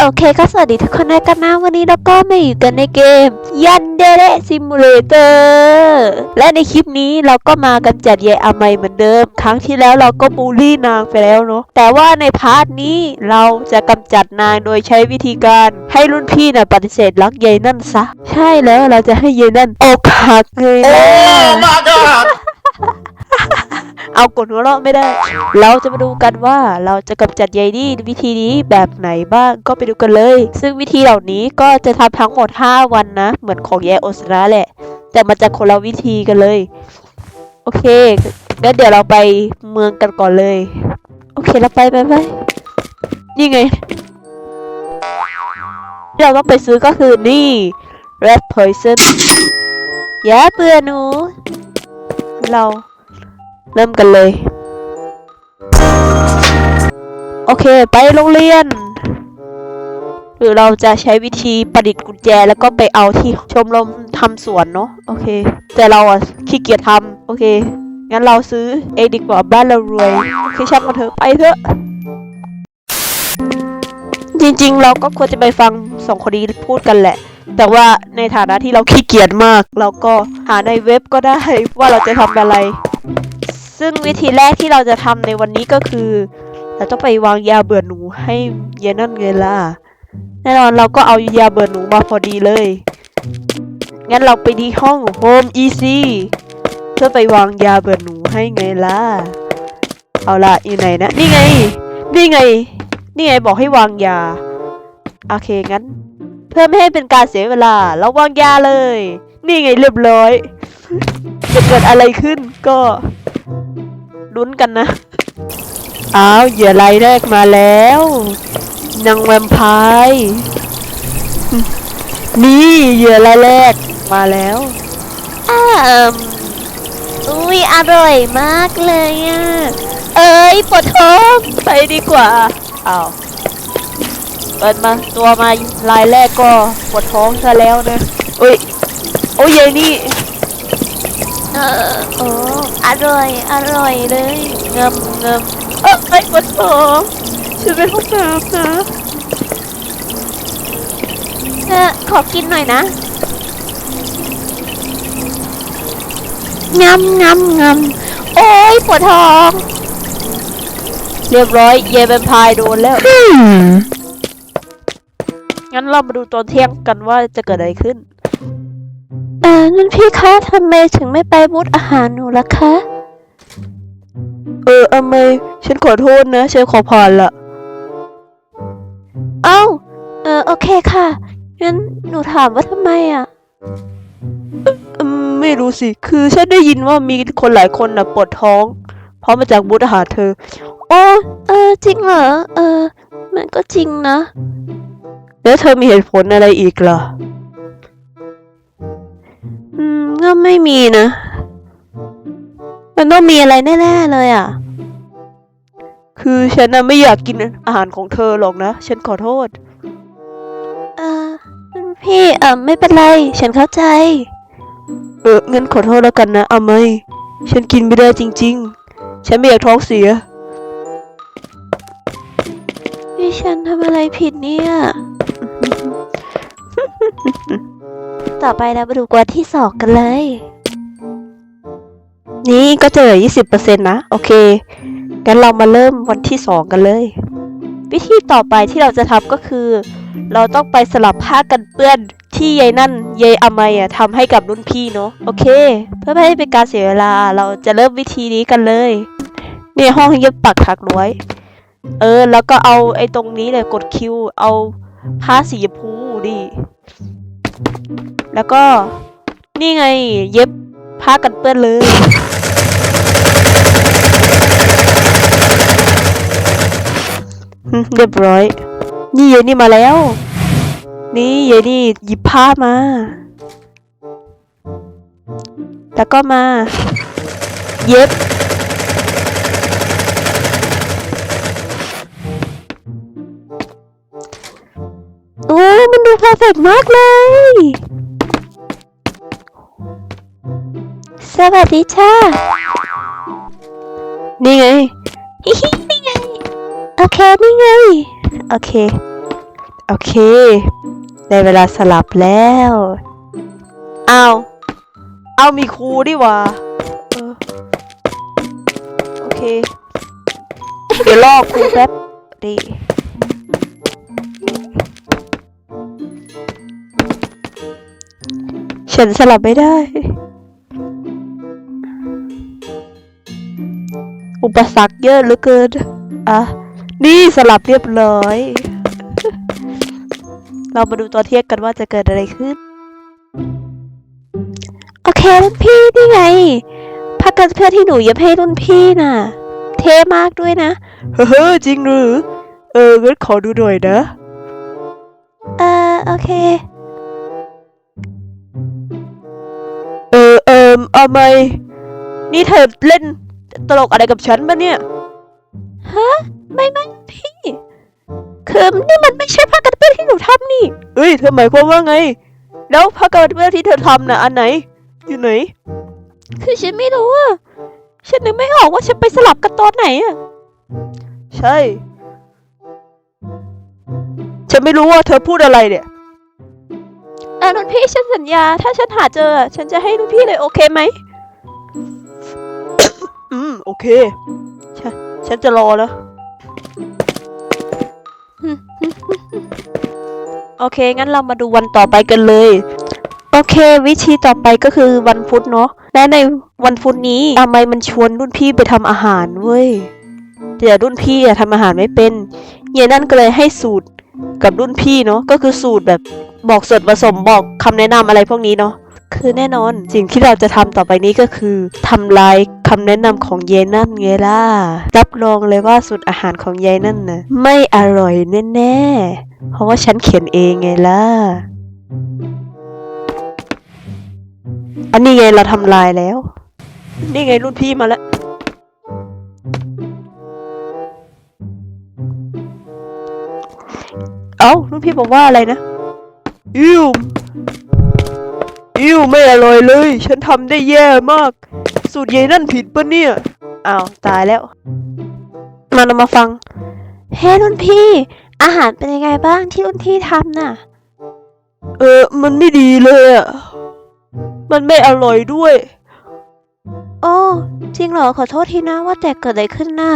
โอเคก็สวัสดีทุกคนด้วยกันนะวันนี้เราก็มาอยู่กันในเกมยันเดเรซิมูเลเตอร์และในคลิปนี้เราก็มากำจัดยายอาไมเหมือนเดิม ครั้งที่แล้วเราก็บูลลี่นางไปแล้วเนาะแต่ว่าในพาร์ทนี้เราจะกำจัดนางโดยใช้วิธีการให้รุ่นพี่น่ะปฏิเสธรักยายนั่นซะ ใช่แล้วเราจะให้ยายนั่นอกหักเลยนะ Oh my god! เอากดหัวเราะไม่ได้ เราจะมาดูกันว่าเราจะกำจัดยายนี่วิธีนี้แบบไหนบ้างก็ไปดูกันเลย ซึ่งวิธีเหล่านี้ก็จะทำทั้งหมด 5 วันนะ เหมือนของยายโอสระแหละ แต่มันจะคนละวิธีกันเลย โอเคงั้นเดี๋ยวเราไปเมืองกันก่อนเลย โอเคเราไปไปไปนี่ไงที่เราต้องไปซื้อก็คือนี่ red poison อย่าเบื่อหนู เรา เริ่มกันเลย โอเค ไปโรงเรียน หรือเราจะใช้วิธีประดิษฐ์กุญแจ แล้วก็ไปเอาที่ชมรมทำสวนเนาะโอเค แต่เราอะขี้เกียจทำโอเค งั้นเราซื้อเองดีกว่าบ้านเรารวยโอเคช่างมันเถอะไปเถอะจริงๆ เราก็ควรจะไปฟังสองคนนี้พูดกันแหละ แต่ว่าในฐานะที่เราขี้เกียจมาก เราก็หาในเว็บก็ได้ว่าเราจะทำอะไร ซึ่งวิธีแรกที่เราจะทำในวันนี้ก็คือ เราต้องไปวางยาเบื่อหนูให้เยนั่นไงล่ะ แน่นอนเราก็เอายาเบื่อหนูมาพอดีเลย งั้นเราไปที่ห้อง Home Easy เพื่อไปวางยาเบื่อหนูให้ไงล่ะ เอาล่ะอยู่ไหนนะ นี่ไง นี่ไง นี่ไงบอกให้วางยา โอเคงั้น เพื่อไม่ให้เป็นการเสียเวลา เราวางยาเลย นี่ไงเรียบร้อย จะเกิดอะไรขึ้นก็ ลุ้นกันนะอ้าวเหยื่อรายแรกมาแล้วนางแวมไพร์นี่เหยื่อรายแรกมาแล้วอ้ามอุ้ยอร่อยมากเลยอะ เอ้ยปวดท้องไปดีกว่าอ้าวเปิดมาตัวมารายแรกก็ปวดท้องซะแล้วนะอุ้ยโอ้ยยายนี่ เออโอ้อร่อย อร่อยเลยเงิมเงิมเออไอ้ปวดท้องฉันไปห้องน้ำนะเออขอกินหน่อยนะงำงำงำโอ้ยปวดท้อง เรียบร้อย เยเบนพายโดนแล้ว งั้นเรามาดูตอนเที่ยงกันว่าจะเกิดอะไรขึ้นเออนั่นพี่คะทำไมถึงไม่ไปมุดอาหารหนูล่ะคะ เอออเมยฉันขอโทษนะ ฉันขอผ่านละเอ้า เออโอเคค่ะ งั้นหนูถามว่าทำไมอะเออไม่รู้สิ คือฉันได้ยินว่ามีคนหลายคนน่ะปวดท้อง เพราะมาจากมุดอาหารเธอ โอ้เออจริงเหรอ เออ มันก็จริงนะ แล้วเธอมีเหตุผลอะไรอีกล่ะอืม ก็ไม่มีนะ มันต้องมีอะไรแน่ๆเลยอะ คือฉันน่ะไม่อยากกินอาหารของเธอหรอกนะ ฉันขอโทษ เออพี่เออไม่เป็นไร ฉันเข้าใจ เอองั้นขอโทษแล้วกันนะเอาไหมฉันกินไม่ได้จริง ๆ ฉันไม่อยากท้องเสียพี่ฉันทำอะไรผิดเนี่ย ต่อไปเรามาดูกวนที่สองกันเลย นี่ก็เจะเหลือ20%นต์นะ โอเค งั้นเรามาเริ่มวันที่สองกันเลย วิธีต่อไปที่เราจะทำก็คือ เราต้องไปสลับผ้ากันเปื้อนที่ยายนั่นยายอามัยอะทำให้กับรุ่นพี่เนาะ โอเค เพื่อไม่ให้เป็นการเสียเวลา เราจะเริ่มวิธีนี้กันเลยเนี่ยห้องเย็บปักถักไว้เออ แล้วก็เอาไอ้ตรงนี้เลยกดคิว เอาผ้าสีชมพู ดิแล้วก็นี่ไงเย็บผ้ากันเปื้อนเลยเรียบร้อย นี่เยนี่มาแล้ว นี่เยนี่หยิบผ้ามา แล้วก็มา เย็บ อร์เฟกต์มากเลย สวัสดีจ้านี่ไงฮิฮินี่ไง โอเค นี่ไง โอเค โอเค ได้เวลาสลับแล้วอ้าวเอามีครูดิวะเออโอเค เดี๋ยวลอกครูแป๊บดี ฉันสลับไม่ได้ อุปสรรคเยอะเหลือเกิน อะ นี่สลับเรียบร้อย เรามาดูตัวเทียบกันว่าจะเกิดอะไรขึ้น โอเครุ่นพี่นี่ไงผ้ากันเพื่อนที่หนูเย็บให้รุ่นพี่น่ะ เท่มากด้วยนะ เฮ้อจริงหรือ เอองั้นขอดูหน่อยนะ เออโอเค เออเอิมเอาไหมนี่เธอเล่นตลกอะไรกับฉันปะเนี่ยฮะไม่ไม่พี่คือนี่มันไม่ใช่ผ้ากันเปื้อนที่หนูทำนี่เอ้ยเธอหมายความว่าไง แล้วผ้ากันเปื้อนที่เธอทำน่ะอันไหน อยู่ไหน คือฉันไม่รู้อะฉันนึกไม่ออกว่าฉันไปสลับกันตอนไหนอะใช่ ฉันไม่รู้ว่าเธอพูดอะไรเนี่ย อะรุ่นพี่ฉันสัญญา ถ้าฉันหาเจออะฉันจะให้รุ่นพี่เลยโอเคไหม อืม โอเค ฉันฉันจะรอแล้ว โอเค งั้นเรามาดูวันต่อไปกันเลย โอเค วิธีต่อไปก็คือวันพุธเนาะ และในวันพุธนี้อาไมมันชวนรุ่นพี่ไปทำอาหารเว้ยแต่รุ่นพี่อะทำอาหารไม่เป็น เยนั่นก็เลยให้สูตร กับรุ่นพี่เนาะก็คือสูตรแบบบอกส่วนผสมบอกคำแนะนำอะไรพวกนี้เนาะคือแน่นอนสิ่งที่เราจะทำต่อไปนี้ก็คือทำลายคำแนะนำของเยนั่นไงล่ะรับรองเลยว่าสูตรอาหารของยายนั่นนะไม่อร่อยแน่ๆเพราะว่าฉันเขียนเองไงล่ะอันนี้ไงเราทำลายแล้ว นี่ไงรุ่นพี่มาแล้ว อ้ารุ่นพี่บอกว่าอะไรนะ อิวอิวไม่อร่อยเลย ฉันทำได้แย่มาก สูตรยายนั่นผิดปะเนี่ย อ้าว ตายแล้ว มาเรามาฟัง เฮ้รุ่นพี่ อาหารเป็นยังไงบ้างที่รุ่นพี่ทำน่ะ เออ มันไม่ดีเลยอะ มันไม่อร่อยด้วย โอ้ จริงเหรอ ขอโทษทีนะว่าแต่เกิดอะไรขึ้นน่ะ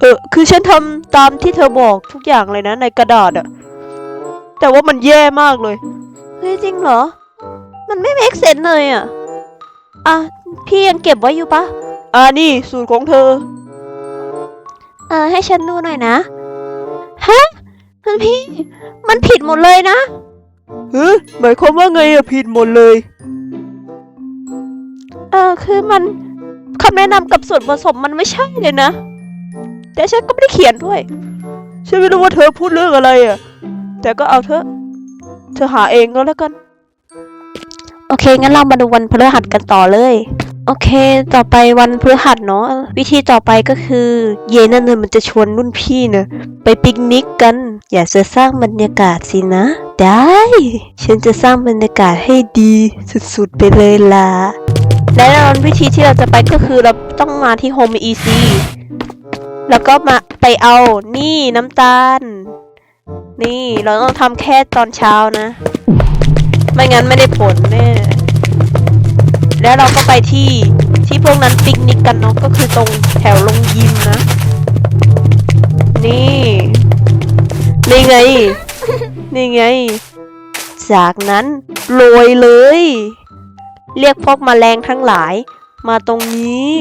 เออคือฉันทำตามที่เธอบอกทุกอย่างเลยนะในกระดาษอะแต่ว่ามันแย่มากเลย เฮ้ยจริงเหรอ มันไม่เมคเซนเลยอะอะ พี่ยังเก็บไว้อยู่ปะอ่านี่สูตรของเธอ เออให้ฉันดูหน่อยนะ ฮะคุณพี่ มันผิดหมดเลยนะเฮ้ยหมายความว่าไงอะผิดหมดเลย เออคือมันคำแนะนำกับส่วนผสมมันไม่ใช่เลยนะ แต่ฉันก็ไม่ได้เขียนด้วย ฉันไม่รู้ว่าเธอพูดเรื่องอะไรอะ แต่ก็เอาเถอเธอหาเองก็แล้วกัน โอเค งั้นเรามาดูวันพฤหัสกันต่อเลย โอเค ต่อไปวันพฤหัสเนาะ วิธีต่อไปก็คือ เยนั่นเนี่ยมันจะชวนรุ่นพี่เนะไปปิกนิกกัน อย่ากจะสร้างบรรยากาศสินะ ได้ ฉันจะสร้างบรรยากาศให้ดีสุดๆไปเลยล่ะและแน่นอนวิธีที่เราจะไปก็คือเราต้องมาที่ Home EC แล้วก็มาไปเอานี่น้ำตาล นี่เราต้องทำแค่ตอนเช้านะ ไม่งั้นไม่ได้ผลแน่แล้วเราก็ไปที่ที่พวกนั้นปิกนิกกันเนาะก็คือตรงแถวลงยิมนะ นี่นี่ไง นี่ไง จากนั้นโรยเลย เรียกพวกมแมลงทั้งหลายมาตรงนี้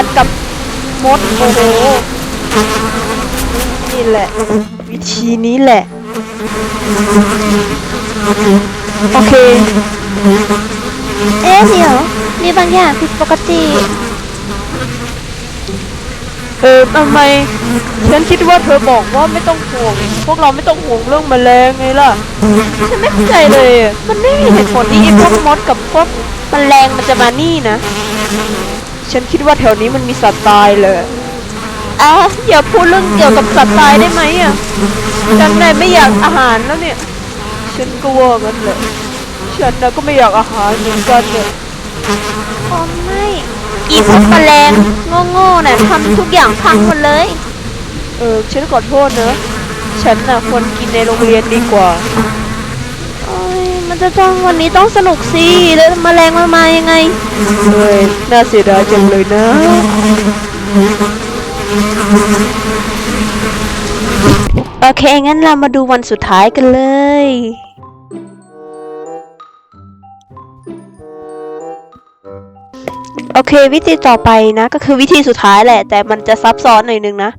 แมลงวันกับมดโอ้โหนี่แหละ วิธีนี้แหละ โอเค เอ๊ะเดี๋ยวมีบางอย่างผิดปกติ เออทำไม ฉันคิดว่าเธอบอกว่าไม่ต้องห่วง พวกเราไม่ต้องห่วงเรื่องแมลงไงล่ะ ฉันไม่เข้าใจเลยอะมันไม่มีเหตุผลที่ไอ้พวกมดกับพวกแมลงมันจะมานี่นะ ฉฉันคิดว่าแถวนี้มันมีสัตว์ตายเลยอะอย่าพูดเรื่องเกี่ยวกับสัตว์ตายได้ไหมอะฉันน่ะไม่อยากอาหารแล้วเนี่ย ฉันก็ว่างั้นแหละฉันน่ะก็ไม่อยากอาหารเหมือนกันเนี่ยโอ้ไม่อีพวกแมลงโง่ๆน่ะทำทุกอย่างพังหมดเลย เออฉันขอโทษนะฉันน่ะควรกินในโรงเรียนดีกว่าโอ้ยมัน จะต้องวันนี้ต้องสนุกสิแล้วแมลงมันมายังไงเฮ้ยน่าเสียดายจังเลยนะโอเคงั้นเรามาดูวันสุดท้ายกันเลยโอเควิธีต่อไปนะ ก็คือวิธีสุดท้ายแหละ แต่มันจะซับซ้อนหน่อยนึงนะ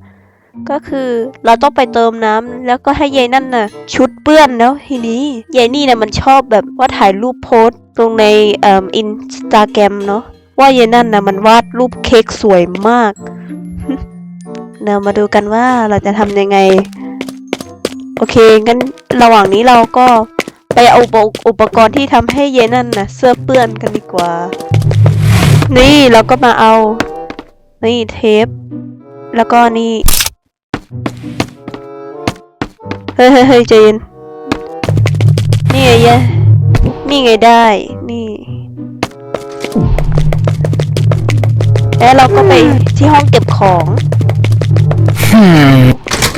ก็คือเราต้องไปเติมน้ำแล้วก็ให้ยายนั่นน่ะ ชุดเปื้อนแล้วทีนี้ยายนี่น่ะมันชอบแบบว่าถ่ายรูปโพสต์ลงในอ,อ,อินสตาแกรมเนาะว่ายายนั่นน่ะมันวาดรูปเค้กสวยมากเรามาดูกันว่าเราจะทำยังไง โอเคงั้นระหว่างนี้เราก็ไปเอาอุปกรณ์ที่ทำให้เยายนั่นน่ะเสื้อเปื้อนกันดีกว่า นี่เราก็มาเอา นี่เทป แล้วก็นี่ เฮ้ยเฮ้ยเฮ้ยใจเย็นนี่ไงยะนี่ไงได้ นี่ แล้วเราก็ไปที่ห้องเก็บของ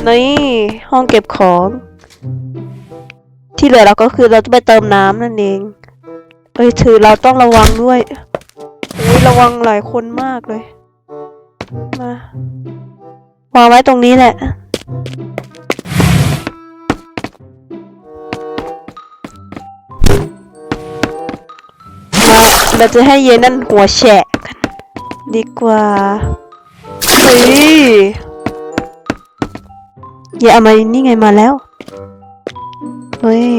นี่ห้องเก็บของ ที่เหลือเราก็คือเราจะไปเติมน้ำนั่นเองเอ้ยถือเราต้องระวังด้วยโอ้ยระวังหลายคนมากเลย มา วางไว้ตรงนี้แหละมาเราจะให้เยนั่นหัวแฉะกันดีกว่าเฮ้ยเยเอามานี่ไงมาแล้ว เฮ้ย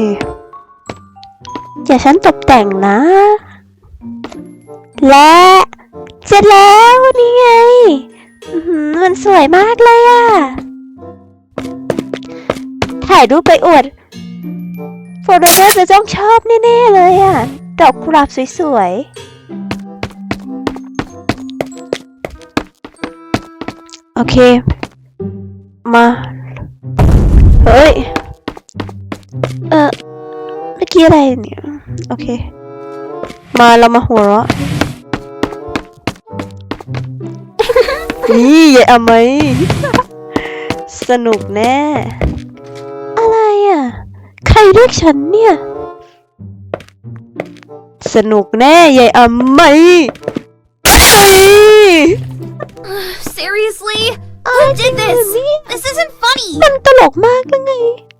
เดี๋ยวฉันตกแต่งนะ และ เสร็จแล้วนี่ไง มันสวยมากเลยอะถ่ายรูปไปอวดโฟโตเกอร์จะต้องชอบแน่ๆเลยอะดอกกุหลาบสวยๆ โอเค มา เฮ้ย เออเมื่อกี้อะไรเนี่ย โอเค มาเรามาหัวเราะ นี่ยายอาไหมสนุกแน่ อะไรอะใครเรียกฉันเนี่ย สนุกแน่ยายอาไหมเฮ้ย Seriously? Who did this? This isn't funny. มันตลกมากเลยไง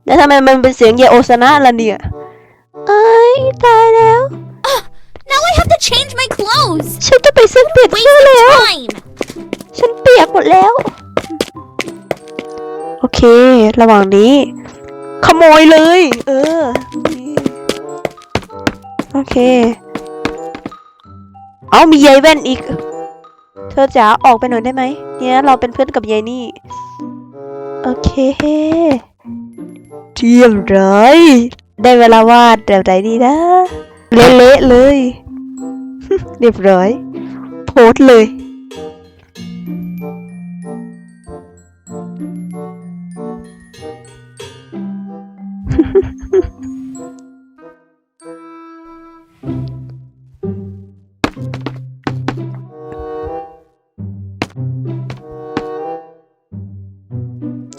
แล้วทำไมมันเป็นเสียงยายโอซานะล่ะเนี่ยเอ้ยตายแล้ว Now I have to change my clothes. ฉันจะไปซื้อเปลี่ยนเสื้อ Wasting แล้ว time. ฉันเปียกหมดแล้ว โอเค ระหว่างนี้ ขโมยเลย เออนี่โอเค เอามียายแว่นอีก เธอจ๋าออกไปหน่อยได้ไหม เนี่ยเราเป็นเพื่อนกับยายนี่ โอเคเรียบร้อยได้เวลาวาดแบบไหนดีนะ เละๆเลย เรียบร้อย โพสต์เลย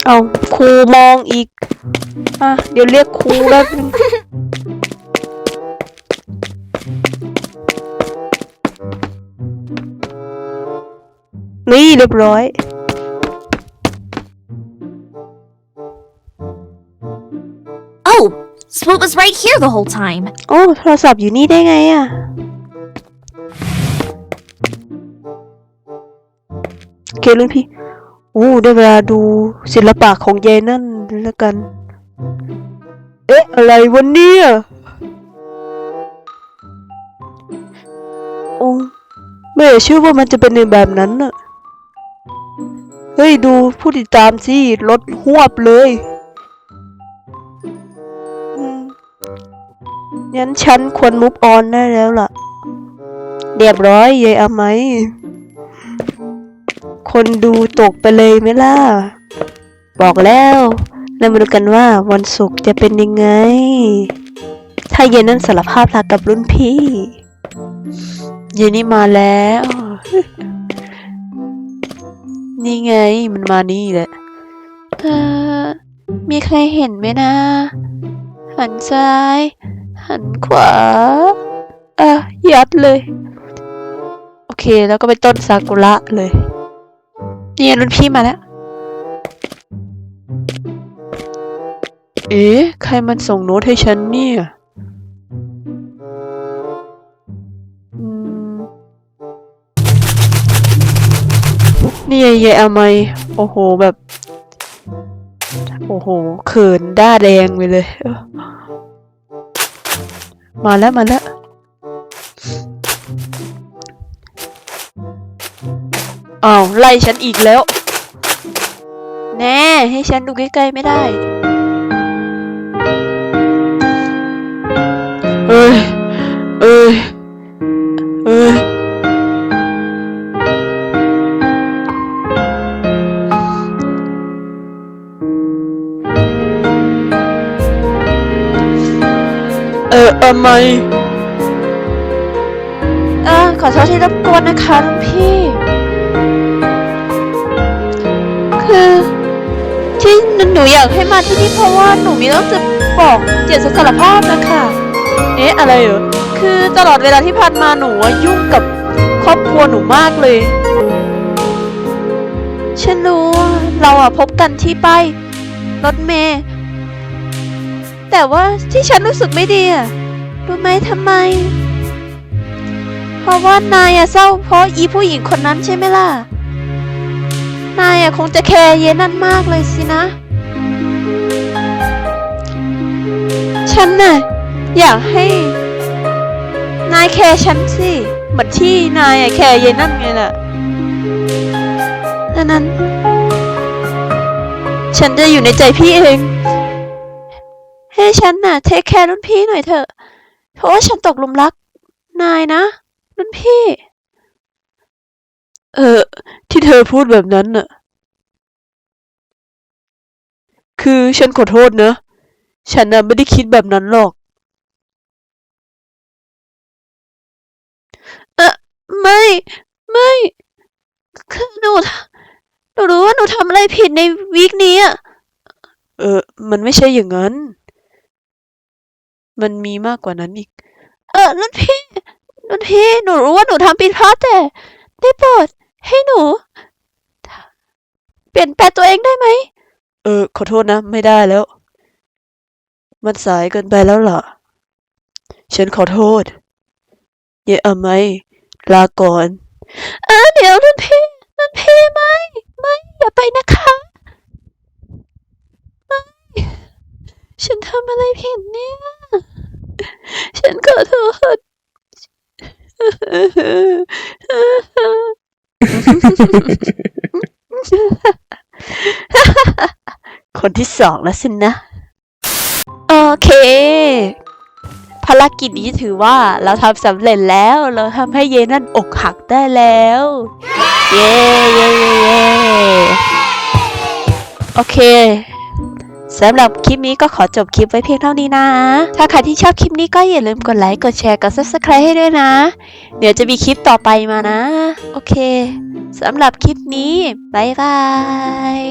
เอาครูมองอีก อะ เดี๋ยวเรียกครูแล้ว นึงนี่เรียบร้อย Oh, so it was right here the whole time. โอ้โทรศัพท์อยู่นี่ได้ไงอะโอเครุ่นพี่โอ้ได้เวลาดูศิลปะของยายนั่นแล้วกัน เอ๊ะ อะไรวันนี้โอ้ไม่อยากเชื่อว่ามันจะเป็นในแบบนั้นน่ะ เฮ้ยดูผู้ติดตามสิลดหวบเลยงั้นฉันควรมุฟออนได้แล้วล่ะ เรียบร้อยยายอาไหม คนดูตกไปเลยไหมล่ะ บอกแล้วแล้วมาดูกันว่าวันศุกร์จะเป็นยังไง ถ้าเย็นนั้นสารภาพรักกับรุ่นพี่ เย็นนี่มาแล้ว นี่ไงมันมานี่แหละเออมีใครเห็นไหมนะ หันซ้าย หันขวา อะ ยัดเลย โอเค แล้วก็ไปต้นซากุระเลยนี่รุ่นพี่มาแล้ว เอ๊ะ ใครมันส่งโน้ตให้ฉันเนี่ย นี่ยายอาไมโอ้โหแบบ โอ้โหเขินด้าแดงไปเลย มาแล้วมาแล้วอ้าวไล่ฉันอีกแล้ว แน่ ให้ฉันดูใกล้ๆไม่ได้ ม เออขอโทษที่รบกวนนะคะรุ่นพี่ คือที่หนูอยากให้มาที่นี่เพราะว่าหนูมีเรื่องจะบอกอยากจะสารภาพนะคะ เอ๊ะอะไรเหรอ คือตลอดเวลาที่ผ่านมาหนูอะยุ่งกับครอบครัวหนูมากเลย ฉันรู้ว่าเราอะพบกันที่ป้ายรถเมย์แต่ว่าที่ฉันรู้สึกไม่ดีอะ รู้ไหมทำไม เพราะว่านายอะเศร้าเพราะอีผู้หญิงคนนั้นใช่ไหมล่ะ นายอะคงจะแคร์เยนั่นมากเลยสินะ ฉันน่ะอยากให้ นายแคร์ฉันสิ เหมือนที่นายอะแคร์เย็นนั่นไงล่ะดังนั้น ฉันจะอยู่ในใจพี่เอง ให้ฉันน่ะเทคแคร์รุ่นพี่หน่อยเถอะ เพราะว่าฉันตกหลุมรัก นายนะ รุ่นพี่ เออ ที่เธอพูดแบบนั้นน่ะ คือฉันขอโทษนะ ฉันน่ะไม่ได้คิดแบบนั้นหรอก เออไม่ ไม่คือหนูหนูรู้ว่าหนูทำอะไรผิดในวีคนี้อะ เออ มันไม่ใช่อย่างนั้น มันมีมากกว่านั้นอีก เออรุ่นพี่รุ่นพี่หนูรู้ว่าหนูทำผิดพลาดแต่ได้โปรดให้หนู เปลี่ยนแปลงตัวเองได้ไหม เออ ขอโทษนะ ไม่ได้แล้ว มันสายเกินไปแล้วล่ะ ฉันขอโทษ เยอะไหมลาก่อน เออเดี๋ยวรุ่นพี่ รุ่นพี่ไม่ ไม่อย่าไปนะคะไม่ฉันทำอะไรผิดเนี่ย ฉันขอโทษ คนที่สองแล้วสินะ โอเค ภารกิจนี้ถือว่าเราทำสำเร็จแล้ว เราทำให้เยนั่นอกหักได้แล้ว เย้เย้เย้โอเค สำหรับคลิปนี้ก็ขอจบคลิปไว้เพียงเท่านี้นะ ถ้าใครที่ชอบคลิปนี้ก็อย่าลืมกดไลค์ กดแชร์ กด subscribe ให้ด้วยนะ เดี๋ยวจะมีคลิปต่อไปมานะ โอเค สำหรับคลิปนี้ บ๊ายบาย